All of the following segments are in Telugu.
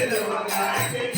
Ele é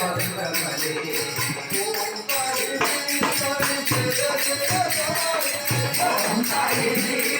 Thank you.